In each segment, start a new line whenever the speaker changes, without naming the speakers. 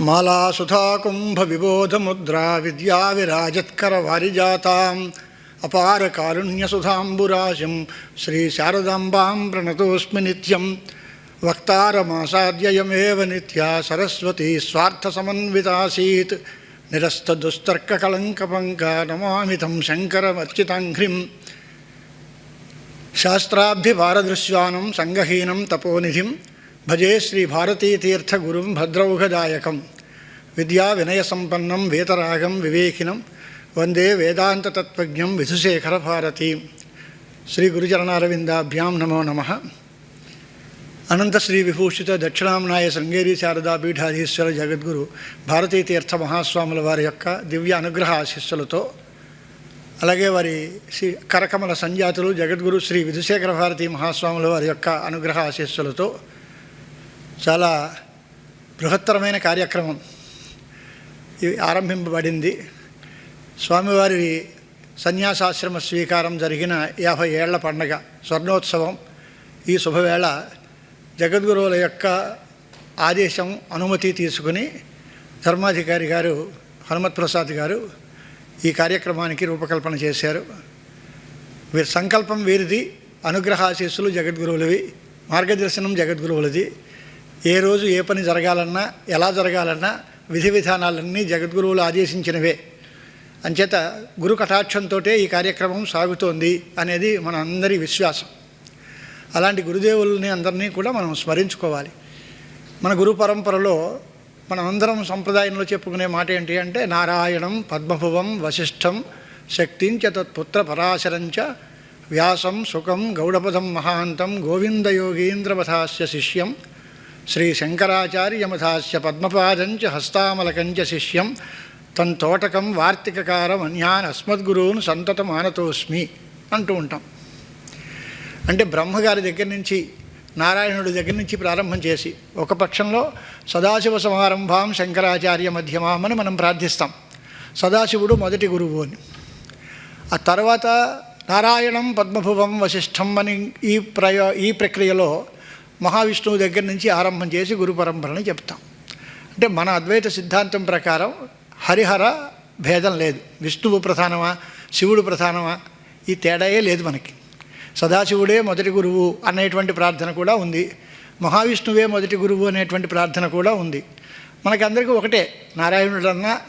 మాలాసుధాకుంభవిబోధముద్రా విద్యావిరాజత్కరవారిజాతాం శ్రీ శారదాంబాం ప్రణతోస్మి నిత్యం వక్తారమాసాద్యయమేవ నిత్యా సరస్వతీ స్వార్థసమన్వితాసీత్ నిరస్తదుస్తర్కకళంకపంకా నమామితం శంకరమర్చితాంఘ్రిం శాస్త్రాభ్యపారదృశ్యానం సంగహీనం తపోనిధిం భజే శ్రీ భారతీతీర్థగురుం భద్రౌఘదాయకం విద్యా వినయసంపన్నం వేతరాగం వివేకినం. వందే వేదాంతతత్వజ్ఞం విధుశేఖర భారతి. శ్రీ గురుచరణారవిందాభ్యాం నమో నమ. అనంత శ్రీ విభూషిత దక్షిణాంనాయ శృంగేరి శారదా పీఠాధీశ్వర జగద్గురు భారతీతీర్థ మహాస్వాముల వారి యొక్క దివ్య అనుగ్రహ ఆశీస్సులతో. అలాగే వారి శ్రీ కరకమల సంజాతులు జగద్గురు శ్రీ విధుశేఖర భారతీ మహాస్వాముల వారి యొక్క అనుగ్రహ ఆశీస్సులతో చాలా బృహత్తరమైన కార్యక్రమం. ఇది ఆరంభింపబడింది. స్వామివారి సన్యాసాశ్రమ స్వీకారం జరిగిన యాభై ఏళ్ళ పండగ స్వర్ణోత్సవం. ఈ శుభవేళ జగద్గురువుల యొక్క ఆదేశం అనుమతి తీసుకుని ధర్మాధికారి గారు హనుమత్ ప్రసాద్ గారు ఈ కార్యక్రమానికి రూపకల్పన చేశారు. వీరి సంకల్పం వీరిది. అనుగ్రహాశీస్సులు జగద్గురువులవి. మార్గదర్శనం జగద్గురువులది. ఏ రోజు ఏ పని జరగాలన్నా ఎలా జరగాలన్నా విధి విధానాలన్నీ జగద్గురువులు ఆదేశించినవే. అంచేత గురు కటాక్షంతో ఈ కార్యక్రమం సాగుతోంది అనేది మన అందరి విశ్వాసం. అలాంటి గురుదేవుల్ని అందరినీ కూడా మనం స్మరించుకోవాలి. మన గురు పరంపరలో మనమందరం సంప్రదాయంలో చెప్పుకునే మాట ఏంటి అంటే నారాయణం పద్మభువం వశిష్ఠం శక్తించ తత్పుత్ర పరాశరంచ వ్యాసం సుఖం గౌడపదం మహాంతం గోవిందయోగీంద్రవథాస్య శిష్యం శ్రీ శంకరాచార్యమథాస్య పద్మపాదంచ హస్తామలకంచ శిష్యం. తోటకం వార్తికకారం అన్యాన్ అస్మద్గురువును సంతతం ఆనతోస్మి అంటూ ఉంటాం. అంటే బ్రహ్మగారి దగ్గర నుంచి నారాయణుడి దగ్గర నుంచి ప్రారంభం చేసి ఒక పక్షంలో సదాశివ సమారంభాం శంకరాచార్య మధ్యమాం అని మనం ప్రార్థిస్తాం. సదాశివుడు మొదటి గురువు అని. ఆ తర్వాత నారాయణం పద్మభువం వశిష్ఠం అని ఈ ప్రయో ఈ ప్రక్రియలో మహావిష్ణువు దగ్గర నుంచి ఆరంభం చేసి గురు పరంపరని చెప్తాం. అంటే మన అద్వైత సిద్ధాంతం ప్రకారం హరిహర భేదం లేదు. విష్ణువు ప్రధానమా శివుడు ప్రధానమా ఈ తేడాయే లేదు మనకి. సదాశివుడే మొదటి గురువు అనేటువంటి ప్రార్థన కూడా ఉంది. మహావిష్ణువే మొదటి గురువు అనేటువంటి ప్రార్థన కూడా ఉంది. మనకందరికీ ఒకటే నారాయణుడన్నా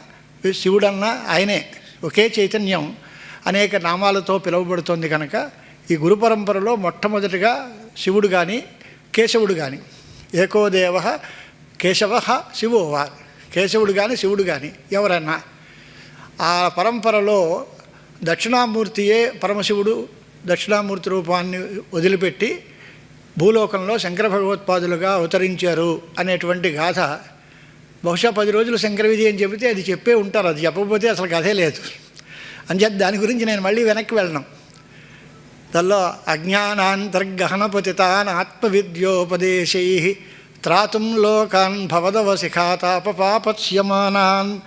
శివుడన్నా ఆయనే ఒకే చైతన్యం అనేక నామాలతో పిలువబడుతోంది కనుక ఈ గురు పరంపరలో మొట్టమొదటిగా శివుడు కానీ కేశవుడు కానీ ఏకోదేవ కేశవ శివోవా కేశవుడు కానీ శివుడు కానీ ఎవరన్నా. ఆ పరంపరలో దక్షిణామూర్తియే పరమశివుడు దక్షిణామూర్తి రూపాన్ని వదిలిపెట్టి భూలోకంలో శంకర భగవత్పాదులుగా అవతరించారు అనేటువంటి గాథ. బహుశా పది రోజులు శంకర విధి అని చెబితే అది చెప్పే ఉంటారు. అది చెప్పకపోతే అసలు కథే లేదు. అని చెప్పి దాని గురించి నేను మళ్ళీ వెనక్కి వెళ్ళను. దానిలో అజ్ఞానాంతర్గహనపతితాన్ ఆత్మవిద్యోపదేశై త్రాతుం లోకాన్ భవదవ శిఖాతాపపాపత్స్యమానాన్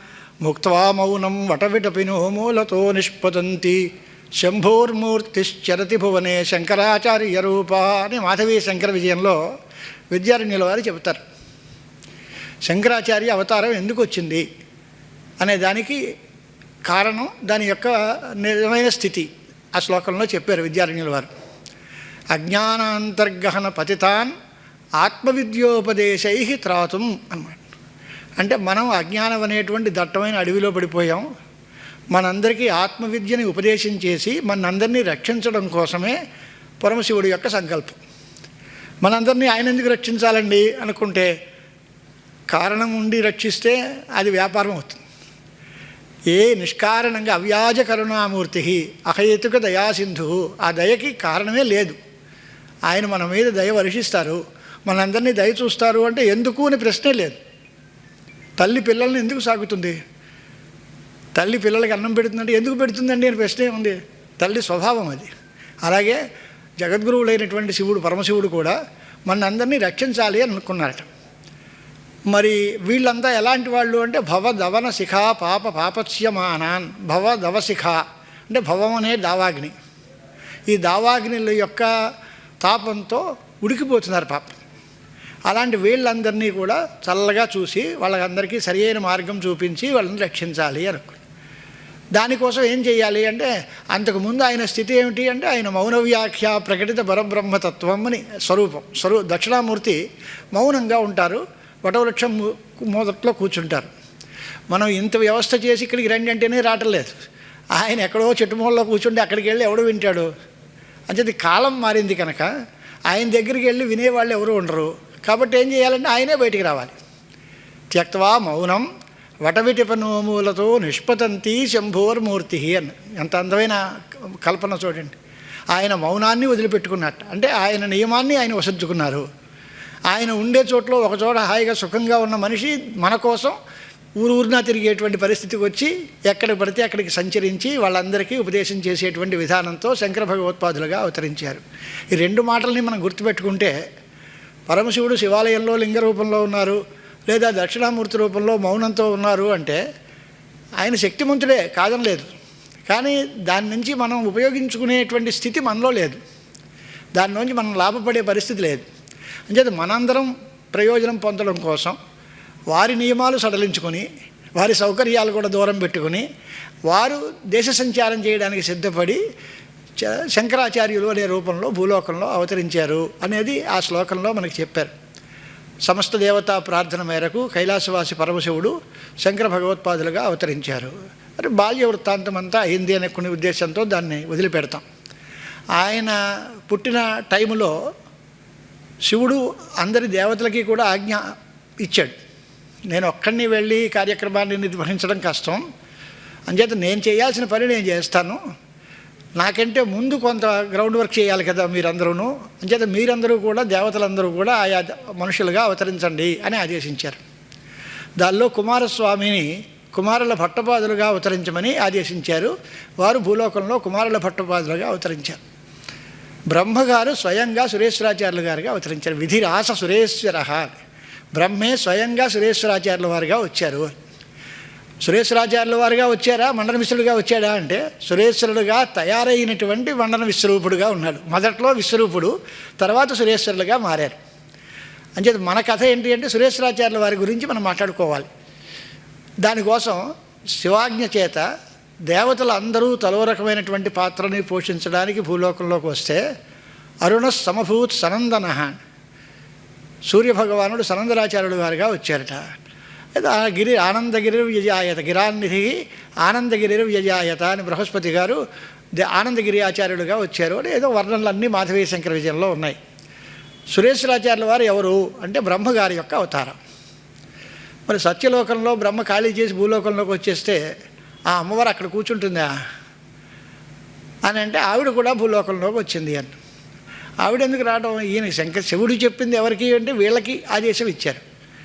ముక్వా మౌనం వటవిటపినో మూలతో నిష్పతంతి శంభోర్మూర్తిశ్చరతి భువనే శంకరాచార్య రూప అని మాధవీ శంకర విజయంలో విద్యారణ్యుల వారు చెబుతారు. శంకరాచార్య అవతారం ఎందుకు వచ్చింది? అనే దానికి కారణం దాని యొక్క నిజమైన స్థితి. ఆ శ్లోకంలో చెప్పారు విద్యారణ్యుల వారు. అజ్ఞానాంతర్గహన పతితాన్ ఆత్మవిద్యోపదేశై త్రాతుం అన్నమాట అంటే మనం అజ్ఞానం అనేటువంటి దట్టమైన అడవిలో పడిపోయాం. మనందరికీ ఆత్మవిద్యని ఉపదేశం చేసి మనందరినీ రక్షించడం కోసమే పరమశివుడి యొక్క సంకల్పం. మనందరినీ ఆయన ఎందుకు రక్షించాలండి అనుకుంటే కారణం ఉండి రక్షిస్తే అది వ్యాపారం అవుతుంది. ఏ నిష్కారణంగా అవ్యాజ కరుణామూర్తి అహేతుక దయాసింధు ఆ దయకి కారణమే లేదు. ఆయన మన మీద దయ వర్షిస్తారు. మనందరినీ దయ చూస్తారు అంటే ఎందుకు అని ప్రశ్నే లేదు. తల్లి పిల్లల్ని ఎందుకు సాగుతుంది? తల్లి పిల్లలకి అన్నం పెడుతుందంటే ఎందుకు పెడుతుందండి అని ప్రశ్నే ఉంది. తల్లి స్వభావం అది. అలాగే జగద్గురువులైనటువంటి శివుడు పరమశివుడు కూడా మన అందరినీ రక్షించాలి అని అనుకున్నారట. మరి వీళ్ళంతా ఎలాంటి వాళ్ళు అంటే భవ దవన శిఖ పాప పాపత్స్యమానాన్ భవధవశిఖ అంటే భవం అనే దావాగ్ని. ఈ దావాగ్నిల యొక్క తాపంతో ఉడికిపోతున్నారు పాపం. అలాంటి వీళ్ళందరినీ కూడా చల్లగా చూసి వాళ్ళందరికీ సరియైన మార్గం చూపించి వాళ్ళని రక్షించాలి అనుకున్నాడు దానికోసం ఏం చేయాలి అంటే అంతకుముందు ఆయన స్థితి ఏమిటి అంటే ఆయన మౌన వ్యాఖ్య ప్రకటిత పరబ్రహ్మతత్వం అని స్వరూపం. స్వరూ దక్షిణామూర్తి మౌనంగా ఉంటారు. వటవృక్షం మొదట్లో కూర్చుంటారు. మనం ఇంత వ్యవస్థ చేసి ఇక్కడికి రండి అంటేనే రావట్లేదు. ఆయన ఎక్కడో చెట్టుమూలలో కూర్చుంటే అక్కడికి వెళ్ళి ఎవడు వింటాడు? అంచేది కాలం మారింది కనుక ఆయన దగ్గరికి వెళ్ళి వినేవాళ్ళు ఎవరు ఉండరు. కాబట్టి ఏం చేయాలంటే ఆయనే బయటికి రావాలి. త్యక్వా మౌనం వటవిటిపనోమూలతో నిష్పతంతి శంభోర్మూర్తి అని. ఎంత అందమైన కల్పన చూడండి. ఆయన మౌనాన్ని వదిలిపెట్టుకున్నట్టు. అంటే ఆయన నియమాన్ని ఆయన వసంచుకున్నారు ఆయన ఉండే చోట్లో ఒక చోట హాయిగా సుఖంగా ఉన్న మనిషి మన కోసం ఊరు ఊరినా తిరిగేటువంటి పరిస్థితికి వచ్చి ఎక్కడ పడితే అక్కడికి సంచరించి వాళ్ళందరికీ ఉపదేశం చేసేటువంటి విధానంతో శంకర భగవత్పాదులుగా అవతరించారు. ఈ రెండు మాటల్ని మనం గుర్తుపెట్టుకుంటే పరమశివుడు శివాలయంలో లింగ రూపంలో ఉన్నారు లేదా దక్షిణామూర్తి రూపంలో మౌనంతో ఉన్నారు అంటే ఆయన శక్తిమంతుడే కాదనలేదు. కానీ దాని నుంచి మనం ఉపయోగించుకునేటువంటి స్థితి మనలో లేదు. దాని నుంచి మనం లాభపడే పరిస్థితి లేదు. అంచేత మనందరం ప్రయోజనం పొందడం కోసం వారి నియమాలు సడలించుకొని వారి సౌకర్యాలు కూడా దూరం పెట్టుకొని వారు దేశ సంచారం చేయడానికి సిద్ధపడి చ- శంకరాచార్యులు అనే రూపంలో భూలోకంలో అవతరించారు అనేది ఆ శ్లోకంలో మనకి చెప్పారు. సమస్త దేవతా ప్రార్థన మేరకు కైలాసవాసి పరమశివుడు శంకర భగవత్పాదులుగా అవతరించారు. మరి బాల్య వృత్తాంతం అంతా అయింది అనే కొన్ని ఉద్దేశంతో దాన్ని వదిలిపెడతాం. ఆయన పుట్టిన టైములో శివుడు అందరి దేవతలకి కూడా ఆజ్ఞ ఇచ్చాడు. నేను ఒక్కడిని వెళ్ళి కార్యక్రమాన్ని నిర్వహించడం కష్టం. అంచేత నేను చేయాల్సిన పని నేను చేస్తాను. నాకంటే ముందు కొంత గ్రౌండ్ వర్క్ చేయాలి కదా మీరందరూ అంచేత మీరందరూ కూడా దేవతలందరూ కూడా ఆయా మనుషులుగా అవతరించండి అని ఆదేశించారు. దానిలో కుమారస్వామిని కుమారుల భట్టపాదులుగా అవతరించమని ఆదేశించారు. వారు భూలోకంలో కుమారుల భట్టపాదులుగా అవతరించారు. బ్రహ్మగారు స్వయంగా సురేశ్వరాచార్యులు గారుగా అవతరించారు. విధిరాస సురేశ్వర. బ్రహ్మే స్వయంగా సురేశ్వరాచార్యుల వారుగా వచ్చారు. సురేశ్వరాచార్యుల వారుగా వచ్చారా? మండన విశ్వరుడుగా వచ్చాడా అంటే సురేశ్వరుడుగా తయారైనటువంటి మండన విశ్వరూపుడుగా ఉన్నాడు. మొదట్లో విశ్వరూపుడు తర్వాత సురేశ్వరులుగా మారారు. అంచేత మన కథ ఏంటి అంటే సురేశ్వరాచార్యుల వారి గురించి మనం మాట్లాడుకోవాలి. దానికోసం శివాజ్ఞ చేత దేవతలు అందరూ తలో రకమైనటువంటి పాత్రని పోషించడానికి భూలోకంలోకి వస్తే అరుణ సమభూత్ సనందన. సూర్యభగవానుడు సనందరాచార్యుడు గారుగా వచ్చారట. అయితే ఆ గిరి ఆనందగిరి వ్యజాయత గిరాన్నిధి ఆనందగిరి వ్యజాయత అని బృహస్పతి గారు దే- ఆనందగిరి ఆచార్యుడుగా వచ్చారు. అని ఏదో వర్ణనలన్నీ మాధవీ శంకర విజయంలో ఉన్నాయి. సురేశ్వరాచార్యుల వారు ఎవరు అంటే బ్రహ్మగారి యొక్క అవతారం. మరి సత్యలోకంలో బ్రహ్మ ఖాళీ చేసి భూలోకంలోకి వచ్చేస్తే ఆ అమ్మవారు అక్కడ కూర్చుంటుందా? అని అంటే ఆవిడ కూడా భూలోకంలోకి వచ్చింది అని ఆవిడ ఎందుకు రావడం? ఈయన శంకర్ శివుడు చెప్పింది ఎవరికి అంటే వీళ్ళకి ఆదేశం ఇచ్చారు.